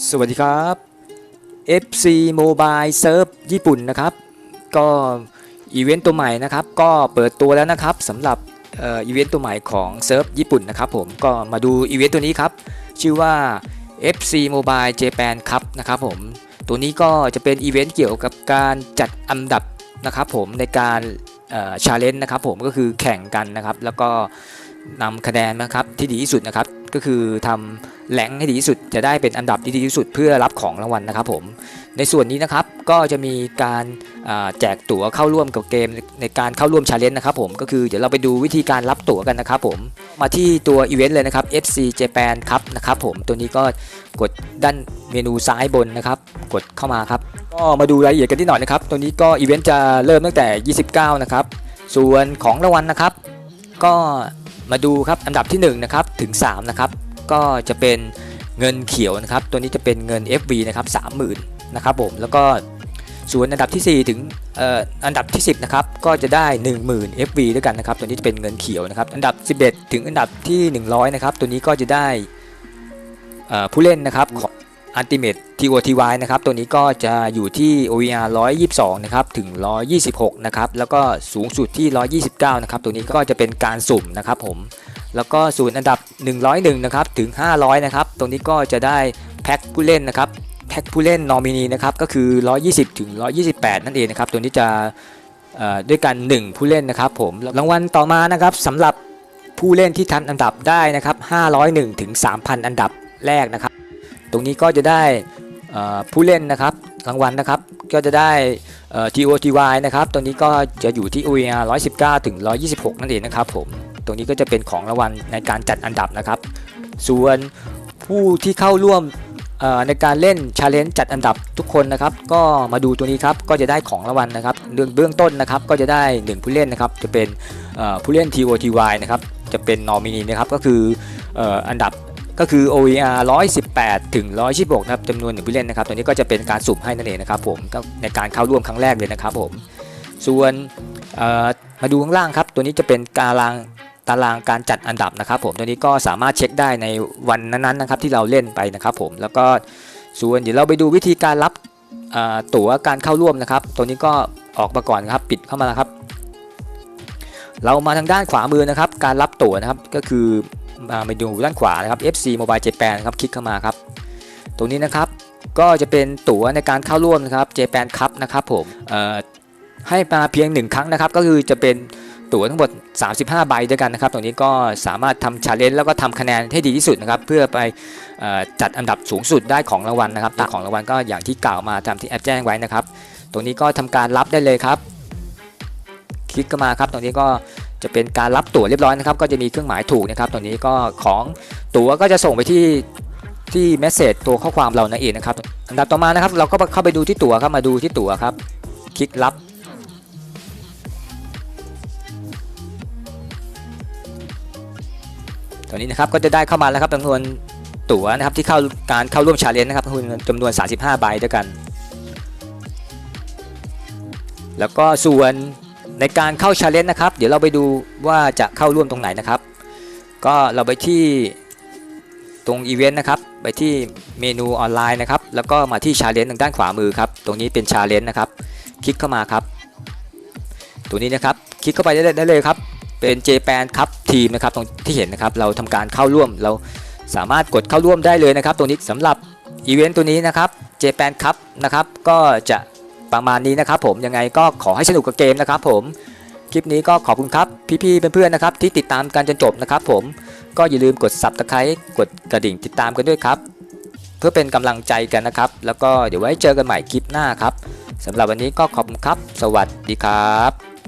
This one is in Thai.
สวัสดีครับ FC Mobile Surf ญี่ปุ่นนะครับ ก็อีเวนต์ตัวใหม่นะครับ ก็เปิดตัวแล้วนะครับสำหรับอีเวนต์ตัวใหม่ของเซิร์ฟญี่ปุ่นนะครับผมก็มาดูอีเวนต์ตัวนี้ครับ ชื่อว่า FC Mobile Japan Cup นะครับผมตัวนี้ก็จะเป็นอีเวนต์เกี่ยวกับการจัดอันดับนะครับผมในการชาเลนจ์นะครับผมก็คือแข่งกันนะครับ แล้วก็นำคะแนนนะครับที่ดีที่สุดนะครับ ก็คือทำแหลงให้ดีที่สุดจะได้เป็นอันดับที่ดีที่สุดเพื่อรับของรางวัลนะครับผมในส่วนนี้นะครับก็จะมีการาแจกตั๋วเข้าร่วมกับเกมในการเข้าร่วมชาเลนจ์นะครับผมก็คือเดี๋ยวเราไปดูวิธีการรับตั๋วกันนะครับผมมาที่ตัวอีเวนต์เลยนะครับ FC Japan ครับนะครับผมตัวนี้ก็กดด้านเมนูซ้ายบนนะครับ กดเข้ามาครับก็มาดูรายละเอียดกันที่หน่อยนะครับตัวนี้ก็อีเวนต์จะเริ่มตั้งแต่ 29 นะครับ ส่วนของรางวัลนะครับ ก็ มาดูครับอันดับที่1นะครับถึง3นะครับก็จะเป็นเงินเขียวนะครับ ตัวนี้จะเป็นเงิน FV นะครับ30,000นะครับผมแล้วก็ส่วนอันดับที่ 4 ถึงอันดับที่ 10นะครับก็จะได้ 10,000 FV ด้วยกันนะครับตัวนี้จะเป็นเงินเขียวนะครับอันดับ 11 ถึงอันดับที่ 100นะครับตัวนี้ก็จะได้ผู้เล่นนะครับ อง Ultimate TOTY นะครับตัวนี้ก็จะอยู่ที่ OVR 122 นะครับ ถึง 126 นะครับ แล้วก็สูงสุดที่ 129 นะครับ ตัวนี้ก็จะเป็นการสุ่มนะครับผม แล้วก็ศูนย์อันดับ 101 นะครับ ถึง 500 นะครับ ตรงนี้ก็จะได้แพ็คผู้เล่นนะครับ แพ็คผู้เล่นนอมินีนะครับ ก็คือ 120 ถึง 128 นั่นเองนะครับ ตัวนี้จะด้วยกัน 1 ผู้เล่นนะครับผม รางวัลต่อมานะครับสำหรับผู้เล่นที่ทันอันดับได้นะครับ 501 ถึง 3,000 อันดับแรกนะครับ ตรงนี้ก็จะได้ผู้เล่นนะครับรางวัลนะครับก็จะได้เอ่อ TOTY นะครับตัวนี้ก็จะอยู่ที่ OER 119 ถึง 126 นั่นเองนะครับผมตรงนี้ก็จะเป็นของรางวัลในการจัดอันดับนะครับ ส่วนผู้ที่เข้าร่วมในการเล่นชาเลนจ์จัดอันดับทุกคนนะครับ ก็มาดูตัวนี้ครับก็จะได้ของรางวัลนะครับเรื่องเบื้องต้นนะครับก็จะได้ 1 ผู้เล่นนะครับจะเป็นผู้เล่น TOTY นะครับจะเป็นนอมินีนะครับก็คืออันดับ ก็คือ OER 118 ถึง 126 นะครับจำนวนหนึ่งผู้เล่นนะครับ ตัวนี้ก็จะเป็นการสุ่มให้นั่นเองนะครับผมในการเข้าร่วมครั้งแรกเลยนะครับผม ส่วนมาดูข้างล่างครับ ตัวนี้จะเป็นตารางตารางการจัดอันดับนะครับ ผมตัวนี้ก็สามารถเช็คได้ในวันนั้นๆนะครับที่เราเล่นไปนะครับผม แล้วก็ส่วนเดี๋ยวเราไปดูวิธีการรับตั๋วการเข้าร่วมนะครับ ตัวนี้ก็ออกมาก่อนครับปิดเข้ามาแล้วครับ เรามาทางด้านขวามือนะครับ การรับตั๋วนะครับก็คือ มาไปดูด้านขวานะครับ FC Mobile Japan ครับคลิกเข้ามาครับ ตรงนี้นะครับก็จะเป็นตั๋วในการเข้าร่วมนะครับ Japan Cup นะครับผมเอ่อให้มาเพียงหนึ่งครั้งนะครับ ก็คือจะเป็นตั๋วทั้งหมด 35 ใบด้วยกันนะครับ ตรงนี้ก็สามารถทำชาเลนจ์แล้วก็ทำคะแนนให้ดีที่สุดนะครับ เพื่อไปจัดอันดับสูงสุดได้ของรางวัลนะครับตามของรางวัลก็อย่างที่กล่าวมาตามที่แอปแจ้งไว้นะครับ ตรงนี้ก็ทำการรับได้เลยครับ คลิกเข้ามาครับ ตรงนี้ก็ จะเป็นการรับตั๋วเรียบร้อยนะครับ ก็จะมีเครื่องหมายถูกนะครับตรงนี้ก็ของตั๋วก็จะส่งไปที่ที่เมสเซจตัวข้อความเรานั่นเองนะครับอันดับต่อมานะครับ เราก็เข้าไปดูที่ตั๋วครับมาดูที่ตั๋วครับ คลิกรับตัวนี้นะครับก็จะได้เข้ามาแล้วครับจำนวนตั๋วนะครับที่เข้าการเข้าร่วมชาเลนจ์นะครับจำนวน 35 ใบด้วยกัน แล้วก็ส่วน ในการเข้าชาเลนจ์นะครับ เดี๋ยวเราไปดูว่าจะเข้าร่วมตรงไหนนะครับ ก็เราไปที่ตรงอีเวนต์นะครับ ไปที่เมนูออนไลน์นะครับ แล้วก็มาที่ชาเลนจ์ทางด้านขวามือครับ ตรงนี้เป็นชาเลนจ์นะครับ คลิกเข้ามาครับ ตัวนี้นะครับ คลิกเข้าไปได้ได้เลยครับ เป็น Japan ครับทีมนะครับ ตรงที่เห็นนะครับ เราทำการเข้าร่วม เราสามารถกดเข้าร่วมได้เลยนะครับ ตรงนี้สำหรับอีเวนต์ตัวนี้นะครับ Japan ครับนะครับ ก็จะ ประมาณนี้นะครับผมยังไงก็ขอให้สนุกกับเกมนะครับผมคลิปนี้ก็ขอบคุณครับพี่ๆเพื่อนๆนะครับที่ติดตามกันจนจบนะครับผมก็อย่าลืมกด subscribe กดกระดิ่งติดตามกันด้วยครับ เพื่อเป็นกำลังใจกันนะครับ แล้วก็เดี๋ยวไว้เจอกันใหม่คลิปหน้าครับสำหรับวันนี้ก็ขอบคุณครับ สวัสดีครับ